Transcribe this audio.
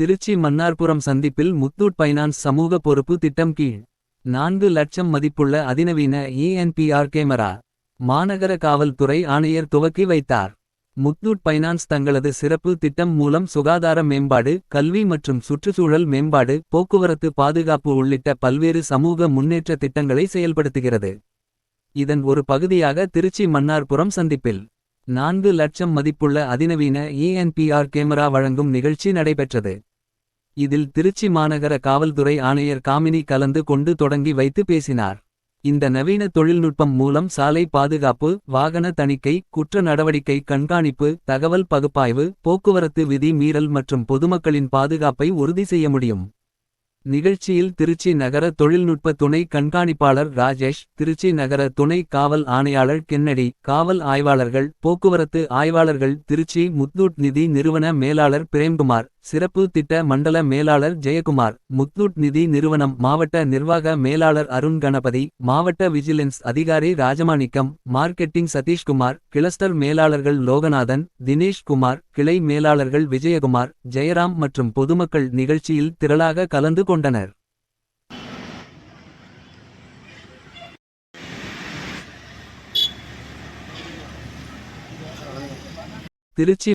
திருச்சி மன்னார்புரம் சந்திப்பில் முத்தூட் பைனான்ஸ் சமூக பொறுப்பு திட்டம் கீழ் நான்கு லட்சம் மதிப்புள்ள அதிநவீன இஎன்பிஆர் கேமரா மாநகர காவல்துறை ஆணையர் துவக்கி வைத்தார். முத்தூட் பைனான்ஸ் தங்களது சிறப்பு திட்டம் மூலம் சுகாதார மேம்பாடு கல்வி மற்றும் சுற்றுச்சூழல் மேம்பாடு போக்குவரத்து பாதுகாப்பு உள்ளிட்ட பல்வேறு சமூக முன்னேற்ற திட்டங்களை செயல்படுத்துகிறது. இதன் ஒரு பகுதியாக திருச்சி மன்னார்புரம் சந்திப்பில் நான்கு லட்சம் மதிப்புள்ள அதிநவீன இஎன்பிஆர் கேமரா வழங்கும் நிகழ்ச்சி நடைபெற்றது. இதில் திருச்சி மாநகர காவல்துறை ஆணையர் காமினி கலந்து கொண்டு தொடங்கி வைத்து பேசினார். இந்த நவீன தொழில்நுட்பம் மூலம் சாலை பாதுகாப்பு வாகன தணிக்கை குற்ற நடவடிக்கை கண்காணிப்பு தகவல் பகுப்பாய்வு போக்குவரத்து விதி மீறல் மற்றும் பொதுமக்களின் பாதுகாப்பை உறுதி செய்ய முடியும். நிகழ்ச்சியில் திருச்சி நகர தொழில்நுட்ப துணை கண்காணிப்பாளர் ராஜேஷ் திருச்சி நகர துணை காவல் ஆணையாளர் கென்னடி காவல் ஆய்வாளர்கள் போக்குவரத்து ஆய்வாளர்கள் திருச்சி முத்தூட் நிதி நிறுவன மேலாளர் பிரேம்குமார் சிறப்பு திட்ட மண்டல மேலாளர் ஜெயக்குமார் முத்தூட் நிதி நிறுவனம் மாவட்ட நிர்வாக மேலாளர் அருண் கணபதி மாவட்ட விஜிலன்ஸ் அதிகாரி ராஜமாணிக்கம் மார்க்கெட்டிங் சதீஷ்குமார் கிளஸ்டர் மேலாளர்கள் லோகநாதன் தினேஷ்குமார் கிளை மேலாளர்கள் விஜயகுமார் ஜெயராம் மற்றும் பொதுமக்கள் நிகழ்ச்சியில் திரளாக கலந்து கொண்டனர். திருச்சி